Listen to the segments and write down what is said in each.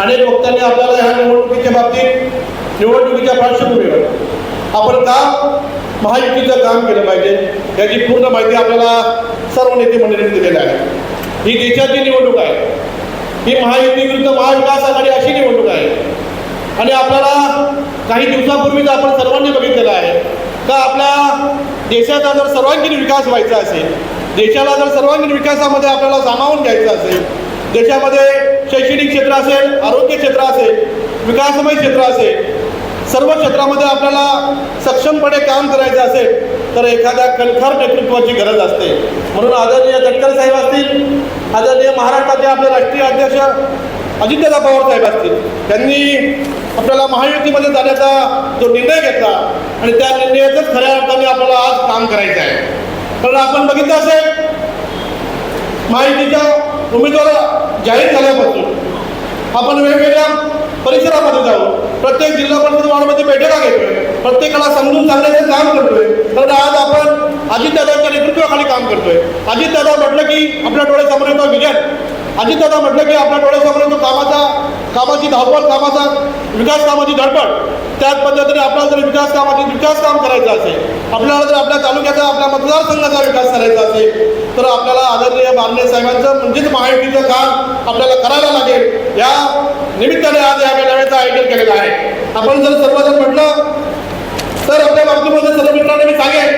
अनेक वक्त्यांनी आपल्याला ह्या निवडणुकीच्या बाबतीत निवडणुकीच्या पार्श्वभूमीवर आपण का महायुतीचं काम केलं पाहिजे याची पूर्ण माहिती आपल्याला सर्व नेते मंडळींनी दिलेली आहे. ही देशाची निवडणूक आहे. ही महायुती विरुद्ध महाविकास आघाडी अशी निवडणूक आहे. आणि आपल्याला काही दिवसापूर्वीच आपण सर्वांनी बघितलेलं आहे का आपल्या देशाचा जर सर्वांगीण विकास व्हायचा असेल देशाला जर सर्वांगीण विकासामध्ये आपल्याला सामावून घ्यायचं असेल देशामध्ये शैक्षणिक क्षेत्र असेल आरोग्य क्षेत्र असेल विकासमय क्षेत्र असेल सर्व क्षेत्रामध्ये आपल्याला सक्षमपणे काम करायचं असेल तर एखाद्या कणखर नेतृत्वाची गरज असते. म्हणून आदरणीय गडकरी साहेब असतील आदरणीय महाराष्ट्राचे आपले राष्ट्रीय अध्यक्ष अजितदादा पवार साहेब असतील त्यांनी आपल्याला महायुतीमध्ये जाण्याचा जो निर्णय घेतला आणि त्या निर्णयाचंच खऱ्या अर्थाने आपल्याला आज काम करायचं आहे. कारण आपण बघितलं असेल महायुतीच्या उमेदवार जाहीर झाल्यापासून आपण वेगवेगळ्या परिसरामध्ये जाऊ. प्रत्येक जिल्हा परिषद वार्डमध्ये बैठका घेतोय. प्रत्येकाला समजून सांगण्याचं काम करतोय. कारण आज आपण अजितदादांच्या नेतृत्वाखाली काम करतोय. अजितदादा म्हटलं की आपल्या डोळ्यासमोर येतो विजन. अजितदादा म्हटलं की आपल्या डोळ्यासमोर येतो कामाचा कामाची धावपळ कामाचा विकास कामाची धडपड. त्याच पद्धतीने आपल्याला जर विकास कामाची विकास काम करायचं असेल आपल्याला जर आपल्या तालुक्याचा आपल्या मतदारसंघाचा विकास करायचा असेल तर आपल्याला आदरणीय बारणे साहेबांचं म्हणजेच महायुतीचं काम आपल्याला करायला लागेल. या निमित्ताने आज या मेळाव्याचं आयोजन केलेलं आहे. आपण जर सर्वजण म्हटलं तर आपल्या बाबतीमध्ये सर्व मित्रांना मी सांगेन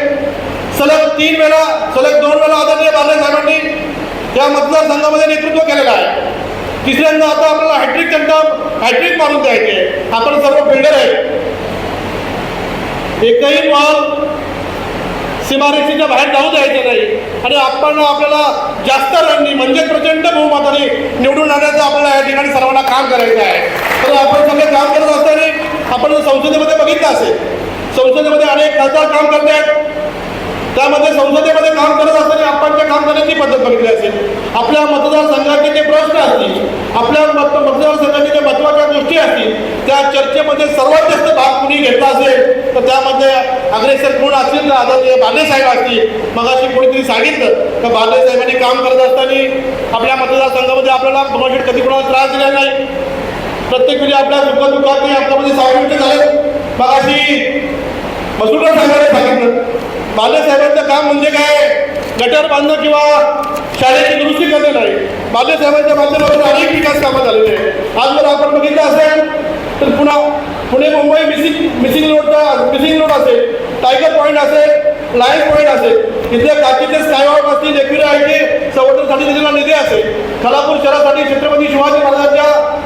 सलग तीन वेळा सलग दोन वेळा आदरणीय बारणे साहेबांनी या मतदारसंघामध्ये नेतृत्व केलेलं आहे. तिसऱ्यांदा आता आपल्याला हॅट्रिक त्यांना हॅट्रिक मारून द्यायचे. आपण सर्व बिल्डर आहे एकही माल सीमारेषेच्या बाहेर जाऊ द्यायचं नाही. आणि आपण आपल्याला जास्त रननी म्हणजे प्रचंड बहुमताने निवडून आणण्याचं आपल्याला या ठिकाणी सर्वांना काम करायचं आहे. तर आपण सगळे काम करत असताना आपण संसदेमध्ये बघितलं असेल संसदेमध्ये अनेक खासदार काम करतात त्यामध्ये संसदेमध्ये काम करत असताना आपणच्या काम करण्याची पद्धत बघितली असेल आपल्या मतदारसंघाचे जे प्रश्न असतील आपल्या मत मतदारसंघाचे जे महत्त्वाच्या गोष्टी असतील त्या चर्चेमध्ये सर्वात जास्त भाग कुणी घेतला असेल तर त्यामध्ये अग्रेसर कोण असतील? तर आदरणीय बालेसाहेब असतील. मग अशी कोणीतरी सांगितलं तर बालेसाहेबांनी काम करत असताना आपल्या मतदारसंघामध्ये आपल्याला कोणाकडे कधी कोणाला त्रास दिला नाही? प्रत्येक वेळी आपल्या सुखदुःखात ते आपल्यामध्ये सावमित झाले. मग अशी मसुरा साहेबांनी सांगितलं बालेसाहेबांचं काम म्हणजे काय? गटर बांधणं किंवा शाळेची दुरुस्ती करणे नाही. बालेसाहेबांच्या माध्यमातून अनेक विकास कामं झालेले आहे आज जर आपण बघितलं असेल तर पुन्हा पुणे मुंबई मिसिंग मिसिंग रोडचा मिसिंग रोड असेल टायगर पॉईंट असेल लायन पॉईंट असेल इथल्या काचीचे स्कायवॉक असतील एकविरा आयटी संवर्धनसाठी दिलेला निधी असेल खालापूर शहरासाठी छत्रपती शिवाजी महाराजांच्या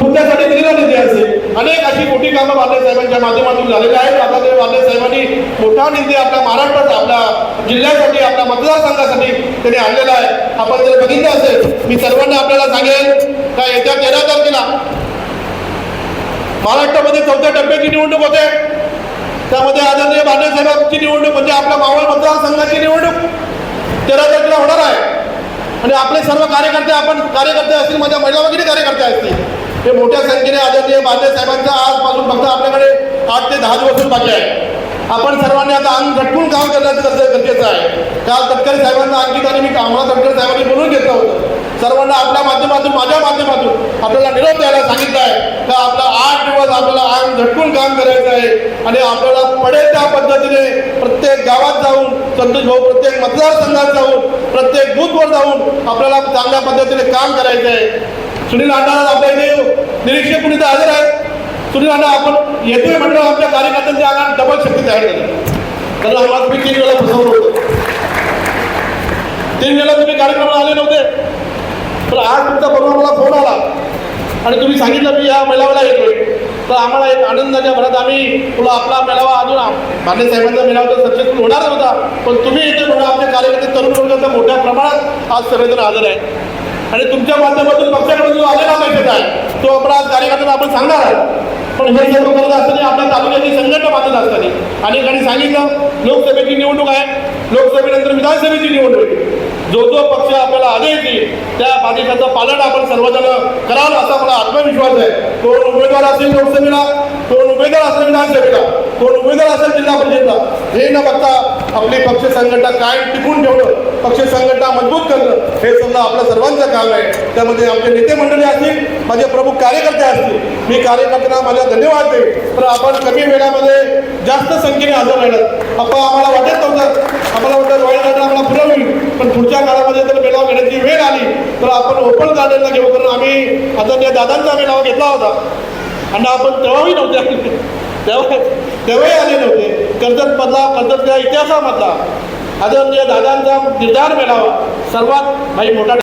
पुण्यासाठी दिलेला निधी असेल. अनेक अशी मोठी कामं बाले साहेबांच्या माध्यमातून झालेली आहेत. आता ते साहेबांनी मोठा निधी आपल्या महाराष्ट्रात आपल्या जिल्ह्यासाठी आपल्या मतदारसंघासाठी त्यांनी आणलेला आहे. आपण जर बघितलं असेल मी सर्वांना आपल्याला सांगेन का येत्या तेरा तारखेला महाराष्ट्रामध्ये चौथ्या टप्प्याची निवडणूक होते. त्यामध्ये आदरणीय बाले साहेबांची निवडणूक म्हणजे आपल्या मावळ मतदारसंघाची निवडणूक तेरा तारखेला होणार आहे. आणि आपले सर्व कार्यकर्ते आपण कार्यकर्ते असतील माझ्या महिला वगैरे कार्यकर्ते असतील हे मोठ्या संख्येने आदरणीय बांधे साहेबांचा आजपासून फक्त आपल्याकडे आठ ते दहा दिवस बाकी आहे. आपण सर्वांनी आता अंग झटकून काम करण्याचं गरजे- गरजेचं आहे? काल तटकरे साहेबांना अंकिताने मी आम्हाला तटकरे साहेबांनी बोलून घेतलं होतं? सर्वांना आपल्या माध्यमातून माझ्या माध्यमातून आपल्याला निरोप द्यायला सांगितलं आहे. का आपला आठ दिवस आपल्याला अंग झटकून काम करायचं आहे? आणि आपल्याला पडेल त्या पद्धतीने प्रत्येक गावात जाऊन संतोष भाऊ प्रत्येक मतदारसंघात जाऊन प्रत्येक बूथवर जाऊन आपल्याला चांगल्या पद्धतीने काम करायचं आहे. सुनील अण्णा आपल्या इथे निरीक्षक कुणी तर हजर आहेत. सुनील अण्णा आपण येतोय म्हणलं आमच्या कार्यकर्त्यांच्या अंगात. डबल शक्ती तयार झाली त्याला आम्हाला तुम्ही तीन वेळा फसवलं होतं. तीन वेळा तुम्ही कार्यक्रमाला आले नव्हते. तर आज तुमचा बरोबर मला फोन आला. आणि तुम्ही सांगितलं मी या मेळाव्याला येतोय. तर आम्हाला एक आनंदाच्या भरात आम्ही तुला आपला मेळावा अजून भांडे साहेबांचा मेळावा तर सक्सेसफुल होणार होता पण तुम्ही इथे म्हणून आमच्या कार्यकर्ते तरुण वर्गाचा मोठ्या प्रमाणात आज सर्वजण हजर आहे आणि तुमच्या माध्यमातून पक्षाकडून जो आले तो अपराध कार्यकर्त्यांना आपण सांगणार आहे पण हे सर्व करत असताना आपल्या तालुक्याची संघटना बांधत असताना अनेकांनी सांगितलं लोकसभेची निवडणूक आहे. लोकसभेनंतर विधानसभेची निवडणूक जो जो पक्ष आपल्याला आदेश देईल त्या आदेशाचं पालन आपण सर्वजण कराल असा मला आत्मविश्वास आहे. कोण उमेदवार असेल लोकसभेला कोण उमेदवार असेल विधानसभेला कोण उमेदवार असेल जिल्हा परिषदला हे न बघता आपली पक्ष संघटना काय टिकून ठेवणं पक्ष संघटना मजबूत करणं हे समजा आपलं सर्वांचं काम आहे. त्यामध्ये आमचे नेते मंडळी असतील माझे प्रमुख कार्यकर्ते असतील मी कार्यकर्त्यांना माझ्या धन्यवाद देईन. तर आपण कमी वेळामध्ये जास्त संख्येने हजर राहिलं आपण आम्हाला वाटत नव्हतं. आम्हाला वाटतं रॉयल गार्डन आम्हाला पुरं होईल. पण पुढच्या काळामध्ये जर मेळावा घेण्याची वेळ आली तर आपण ओपन गार्डनला घेऊ. कारण आम्ही आदरणीय दादांचा मेळावा घेतला होता. आणि आपण तेव्हाही नव्हते. तेव्हा तेव्हाही आले नव्हते. कर्जतमधला कर्जतच्या इतिहासामधला. आदरणीय दादांचा निर्धार मिळावा सर्वात भाई मोठा